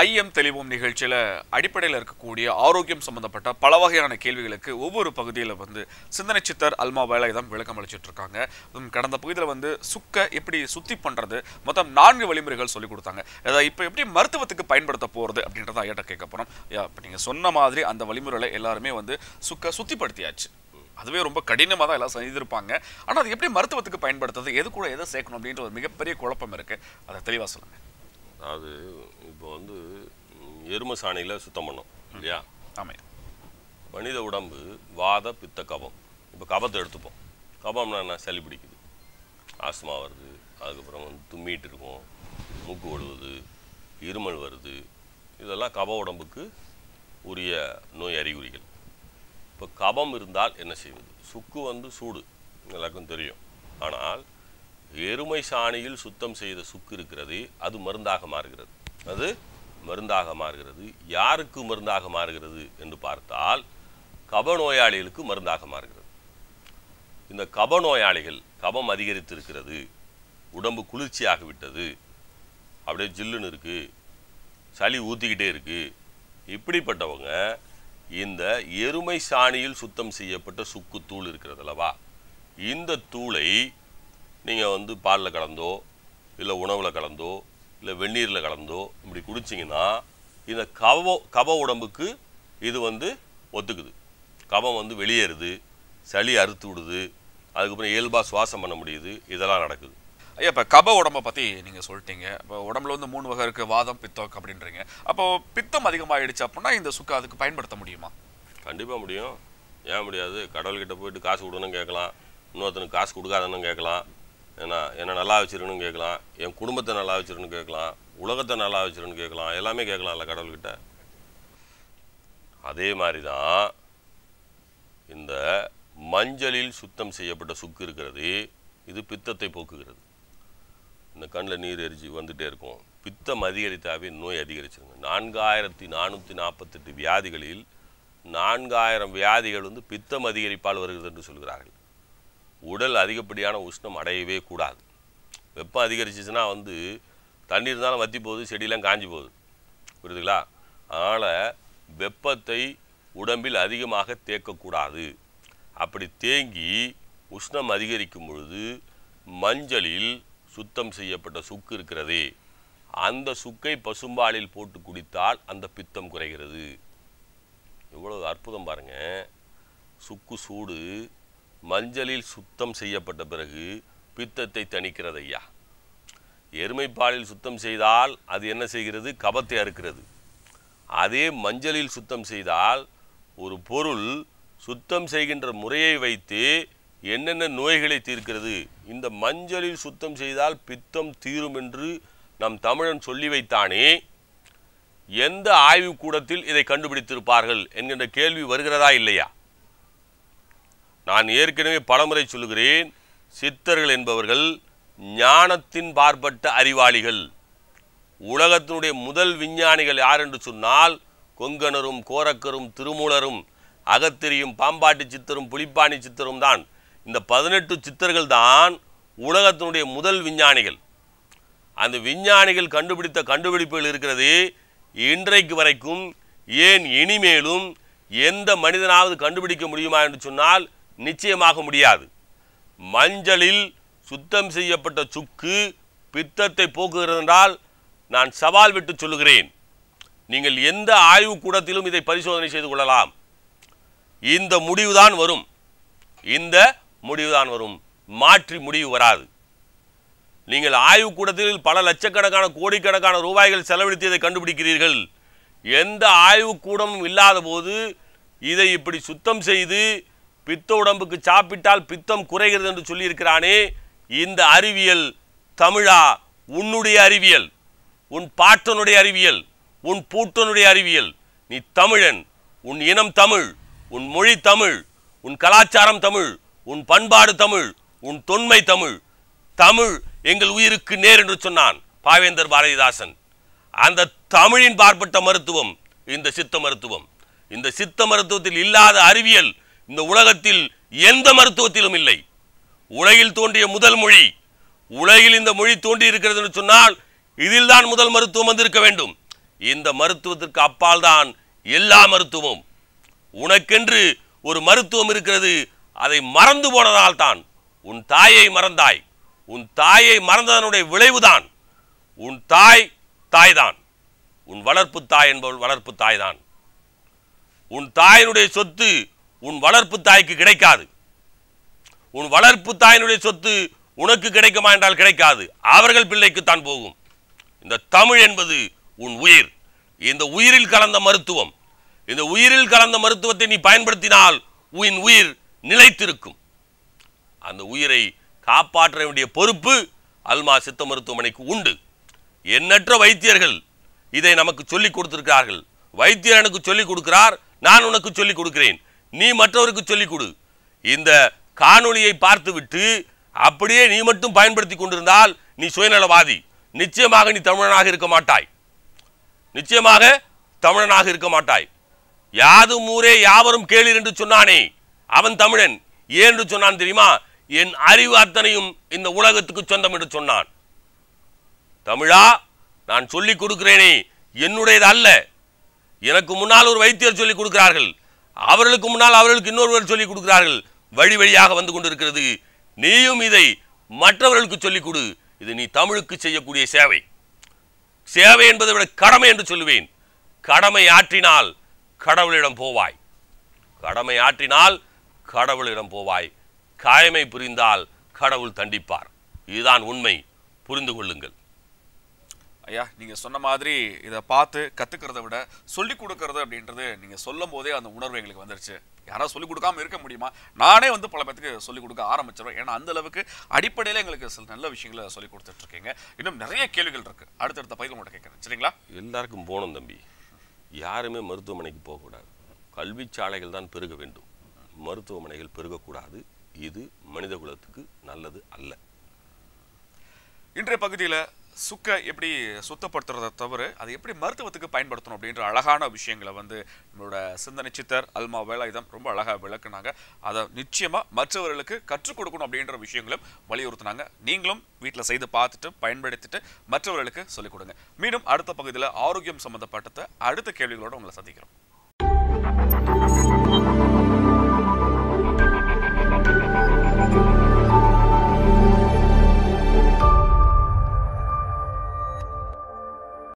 ஐயம் தெளிவோம் நிகழ்ச்சியில் அடிப்படையில் இருக்கக்கூடிய ஆரோக்கியம் சம்பந்தப்பட்ட பல வகையான கேள்விகளுக்கு ஒவ்வொரு பகுதியில் வந்து சிந்தனை சித்தர் அல்மா வேலை தான் விளக்கம் அளிச்சுட்டு இருக்காங்க. கடந்த பகுதியில் வந்து சுக்க எப்படி சுத்தி பண்ணுறது மொத்தம் நான்கு வழிமுறைகள் சொல்லி கொடுத்தாங்க. அதை இப்போ எப்படி மருத்துவத்துக்கு பயன்படுத்த போகிறது அப்படின்றத ஐயாட்ட கேட்க போகிறோம் இப்போ நீங்கள் சொன்ன மாதிரி அந்த வழிமுறைகளை எல்லாருமே வந்து சுக்க சுத்திப்படுத்தியாச்சு. அதுவே ரொம்ப கடினமாக தான் எல்லாம் செய்திருப்பாங்க. ஆனால் அது எப்படி மருத்துவத்துக்கு பயன்படுத்துறது எது கூட எதை சேர்க்கணும் அப்படின்ற ஒரு மிகப்பெரிய குழப்பம் இருக்குது அதை தெளிவாக சொல்லுங்கள் அதாவது இப்போ வந்து எருமை சாணியில் சுத்தம் பண்ணோம் இல்லையா? ஆமாம் மனித உடம்பு வாத பித்த கபம். இப்போ கபத்தை எடுத்துப்போம். கபம்னா என்ன? சளி பிடிக்குது. ஆஸ்மா வருது. அதுக்கப்புறம் வந்து தும்மிட்டு இருக்கும். மூக்கு ஒழுகுது இருமல் வருது. இதெல்லாம் கப உடம்புக்கு உரிய நோய் அறிகுறிகள். இப்போ கபம் இருந்தால் என்ன செய்வது? சுக்கு வந்து சூடு. எல்லாருக்கும் தெரியும். ஆனால் எருமை சாணியில் சுத்தம் செய்த சுக்கு இருக்கிறது அது மருந்தாக மாறுகிறது. அது மருந்தாக மாறுகிறது. யாருக்கு மருந்தாக மாறுகிறது என்று பார்த்தால் கப நோயாளிகளுக்கு மருந்தாக மாறுகிறது. இந்த கப நோயாளிகள் கபம் அதிகரித்திருக்கிறது உடம்பு குளிர்ச்சியாகிவிட்டது அப்படியே ஜில்லுன்னு இருக்குது சளி ஊற்றிக்கிட்டே இருக்கு. இப்படிப்பட்டவங்க இந்த எருமை சாணியில் சுத்தம் செய்யப்பட்ட சுக்கு தூள் இருக்கிறது அல்லவா? இந்த தூளை நீங்கள் வந்து பாலில் கலந்தோ இல்லை உணவில் கலந்தோ இல்லை வெந்நீரில் கலந்தோ இப்படி குடிச்சிங்கன்னா இந்த கப கப உடம்புக்கு இது வந்து ஒத்துக்குது. கபம் வந்து வெளியேறுது சளி அறுத்து விடுது அதுக்கப்புறம் இயல்பாக சுவாசம் பண்ண முடியுது இதெல்லாம் நடக்குது. ஐயா இப்போ கப உடம்ப பற்றி நீங்கள் சொல்லிட்டீங்க. இப்போ உடம்புல வந்து மூணு வகை இருக்குது வாதம் பித்தம் அப்படின்றீங்க. அப்போ பித்தம் அதிகமாகிடுச்சு அப்படின்னா இந்த சுக்கு அதுக்கு பயன்படுத்த முடியுமா? கண்டிப்பாக முடியும். ஏன் முடியாது? கடவுள்கிட்ட போயிட்டு காசு கொடுன்னு கேட்கலாம். இன்னொருத்தனுக்கு காசு கொடுக்காதன்னு கேட்கலாம். ஏன்னா என்னை நல்லா வச்சிருக்கணும்னு கேட்கலாம் என் குடும்பத்தை நல்லா வச்சிருக்கணும்னு கேட்கலாம் உலகத்தை நல்லா வச்சிருக்கணும்னு கேட்கலாம் எல்லாமே கேட்கலாம்ல கடவுள்கிட்ட. அதே மாதிரி தான் இந்த மஞ்சளில் சுத்தம் செய்யப்பட்ட சுக்கு இருக்கிறது இது பித்தத்தை போக்குகிறது. இந்த கண்ணில் நீர் எரிச்சு வந்துகிட்டே இருக்கும். பித்தம் அதிகரித்தாவே நோய் அதிகரிச்சிருங்க. நான்காயிரத்தி நானூற்றி நாற்பத்தெட்டு வியாதிகளில் நான்காயிரம் வியாதிகள் வந்து பித்தம் அதிகரிப்பால் வருகிறது என்று சொல்கிறார்கள். உடல் அதிகப்படியான உஷ்ணம் அடையவே கூடாது. வெப்பம் அதிகரிச்சிச்சுன்னா வந்து தண்ணி இருந்தாலும் வத்தி போகுது செடியெல்லாம் காஞ்சி போகுது. புரியுதுங்களா? அதனால் வெப்பத்தை உடம்பில் அதிகமாக தேக்கக்கூடாது. அப்படி தேங்கி உஷ்ணம் அதிகரிக்கும் பொழுது மஞ்சளில் சுத்தம் செய்யப்பட்ட சுக்கு இருக்கிறதே அந்த சுக்கை பசும்பாலில் போட்டு குடித்தால் அந்த பித்தம் குறைகிறது. எவ்வளவு அற்புதம் பாருங்கள் சுக்கு சூடு மஞ்சளில் சுத்தம் செய்யப்பட்ட பிறகு பித்தத்தை தணிக்கிறது ஐயா. எருமைப்பாலில் சுத்தம் செய்தால் அது என்ன செய்கிறது? கபத்தை அறுக்கிறது. அதே மஞ்சளில் சுத்தம் செய்தால் ஒரு பொருள் சுத்தம் செய்கின்ற முறையை வைத்து என்னென்ன நோய்களை தீர்க்கிறது? இந்த மஞ்சளில் சுத்தம் செய்தால் பித்தம் தீரும் என்று நம் தமிழன் சொல்லி வைத்தானே எந்த ஆய்வுக்கூடத்தில் இதை கண்டுபிடித்திருப்பார்கள்? என்கின்ற கேள்வி வருகிறதா இல்லையா? நான் ஏற்கனவே பலமுறை சொல்லுகிறேன் சித்தர்கள் என்பவர்கள் ஞானத்தின் பார்ப்பட்ட அறிவாளிகள். உலகத்தினுடைய முதல் விஞ்ஞானிகள் யார் என்று சொன்னால் கொங்கனரும் கோரக்கரும் திருமூலரும் அகத்திரியும் பாம்பாட்டி சித்தரும் புலிப்பாணி சித்தரும் தான். இந்த பதினெட்டு சித்தர்கள் தான் உலகத்தினுடைய முதல் விஞ்ஞானிகள். அந்த விஞ்ஞானிகள் கண்டுபிடித்த கண்டுபிடிப்புகள் இருக்கிறது இன்றைக்கு வரைக்கும் ஏன் இனிமேலும் எந்த மனிதனாவது கண்டுபிடிக்க முடியுமா என்று சொன்னால் நிச்சயமாக முடியாது. மஞ்சளில் சுத்தம் செய்யப்பட்ட சுக்கு பித்தத்தை போக்குகிறது என்றால் நான் சவால் விட்டு சொல்லுகிறேன். நீங்கள் எந்த ஆய்வுக்கூடத்திலும் இதை பரிசோதனை செய்து கொள்ளலாம். இந்த முடிவுதான் வரும். இந்த முடிவுதான் வரும். மாற்றி முடிவு வராது. நீங்கள் ஆய்வு கூடத்தில் பல லட்சக்கணக்கான கோடிக்கணக்கான ரூபாய்கள் செலவழித்து கண்டுபிடிக்கிறீர்கள். எந்த ஆய்வுக்கூடமும் இல்லாத போது இதை இப்படி சுத்தம் செய்து பித்த உடம்புக்கு சாப்பிட்டால் பித்தம் குறைகிறது என்று சொல்லியிருக்கிறானே இந்த அறிவியல் தமிழா? உன்னுடைய அறிவியல் உன் பாட்டனுடைய அறிவியல் உன் பூட்டனுடைய அறிவியல். நீ தமிழன் உன் இனம் தமிழ் உன் மொழி தமிழ் உன் கலாச்சாரம் தமிழ் உன் பண்பாடு தமிழ் உன் தொன்மை தமிழ். தமிழ் எங்கள் உயிருக்கு நேர் என்று சொன்னான் பாவேந்தர் பாரதிதாசன். அந்த தமிழின் பார்ப்பட்ட மருத்துவம் இந்த சித்த மருத்துவம். இந்த சித்த மருத்துவத்தில் இல்லாத அறிவியல் இந்த உலகத்தில் எந்த மருத்துவத்திலும் இல்லை. உலகில் தோன்றிய முதல் மொழி உலகில் இந்த மொழி தோன்றி இருக்கிறது என்று சொன்னால் இதில்தான் முதல் மருத்துவம் வந்திருக்க வேண்டும். இந்த மருத்துவத்திற்கு அப்பால் தான் எல்லா மருத்துவமும். உனக்கென்று ஒரு மருத்துவம் இருக்கிறது அதை மறந்து போனதால் தான். உன் தாயை மறந்தாய். உன் தாயை மறந்ததனுடைய விளைவுதான். உன் தாய் தாய்தான். உன் வளர்ப்பு தாய் என்பவள் வளர்ப்பு தாய்தான். உன் தாயினுடைய சொத்து உன் வளர்ப்பு தாய்க்கு கிடைக்காது. உன் வளர்ப்பு தாயினுடைய சொத்து உனக்கு கிடைக்குமா என்றால் கிடைக்காது. அவர்கள் பிள்ளைக்கு தான் போகும். இந்த தமிழ் என்பது உன் உயிர். இந்த உயிரில் கலந்த மருத்துவம். இந்த உயிரில் கலந்த மருத்துவத்தை நீ பயன்படுத்தினால் உன் உயிர் நிலைத்திருக்கும். அந்த உயிரை காப்பாற்ற வேண்டிய பொறுப்பு அல்மா சித்த மருத்துவமனைக்கு உண்டு. எண்ணற்ற வைத்தியர்கள் இதை நமக்கு சொல்லிக் கொடுத்திருக்கிறார்கள். வைத்தியர் எனக்கு சொல்லிக் கொடுக்கிறார் நான் உனக்கு சொல்லிக் கொடுக்கிறேன். நீ மற்றவருக்கு சொல்லிக் கொடு. இந்த காணொளியை பார்த்துவிட்டு அப்படியே நீ மட்டும் பயன்படுத்தி கொண்டிருந்தால் நீ சுயநலவாதி. நிச்சயமாக நீ தமிழனாக இருக்க மாட்டாய். நிச்சயமாக தமிழனாக இருக்க மாட்டாய். யாதும் ஊரே யாவரும் கேளீர் என்று சொன்னானே. அவன் தமிழன். ஏன் என்று சொன்னான் தெரியுமா? என் அறிவு அத்தனையும் இந்த உலகத்துக்கு சொந்தம் என்று சொன்னான். தமிழா நான் சொல்லிக் கொடுக்கிறேனே. என்னுடையது அல்ல. எனக்கு முன்னால் ஒரு வைத்தியர் சொல்லிக் கொடுக்கிறார்கள். அவர்களுக்கு முன்னால் அவர்களுக்கு இன்னொருவர் சொல்லிக் கொடுக்கிறார்கள். வழி வழியாக வந்து கொண்டிருக்கிறது. நீயும் இதை மற்றவர்களுக்கு சொல்லிக் கொடு. இது நீ தமிழுக்கு செய்யக்கூடிய சேவை. சேவை என்பதை விட கடமை என்று சொல்லுவேன். கடமை ஆற்றினால் கடவுளிடம் போவாய். கடமை ஆற்றினால் கடவுளிடம் போவாய். காயமை புரிந்தால் கடவுள் தண்டிப்பார். இதுதான் உண்மை. புரிந்து கொள்ளுங்கள். ஐயா நீங்க சொன்ன மாதிரி இதை பார்த்து கத்துக்கிறத விட சொல்லி கொடுக்கறது அப்படின்றது நீங்க சொல்லும் போதே அந்த உணர்வு எங்களுக்கு வந்துருச்சு. யாராவது சொல்லி கொடுக்காம இருக்க முடியுமா? நானே வந்து பல பேத்துக்கு சொல்லி கொடுக்க ஆரம்பிச்சிருவேன். ஏன்னா அந்த அளவுக்கு அடிப்படையில எங்களுக்கு சில நல்ல விஷயங்களை சொல்லி கொடுத்துட்டு இருக்கீங்க இன்னும் நிறைய கேள்விகள் இருக்கு. அடுத்தடுத்த பயிர் உங்கள்கிட்ட கேட்கறேன். சரிங்களா? எல்லாருக்கும் போகணும் தம்பி. யாருமே மருத்துவமனைக்கு போகக்கூடாது. கல்வி சாலைகள் தான் பெருக வேண்டும். மருத்துவமனைகள் பெருகக்கூடாது. இது மனித குலத்துக்கு நல்லது அல்ல. இன்றைய பகுதியில் சுக்கை எப்படி சுத்தப்படுத்துறதை தவிர அதை எப்படி மருத்துவத்துக்கு பயன்படுத்தணும் அப்படின்ற அழகான விஷயங்களை வந்து நம்மளோட சிந்தனை சித்தர் அல்மா வேலாயுதம் ரொம்ப அழகாக விளக்குனாங்க. அதை நிச்சயமாக மற்றவர்களுக்கு கற்றுக் கொடுக்கணும் அப்படின்ற விஷயங்களும் வலியுறுத்தினாங்க. நீங்களும் வீட்டில் செய்து பார்த்துட்டு பயன்படுத்திட்டு மற்றவர்களுக்கு சொல்லிக் கொடுங்க. மீண்டும் அடுத்த பகுதியில் ஆரோக்கியம் சம்மந்தப்பட்டத்தை அடுத்த கேள்விகளோட உங்களை சந்திக்கிறோம்.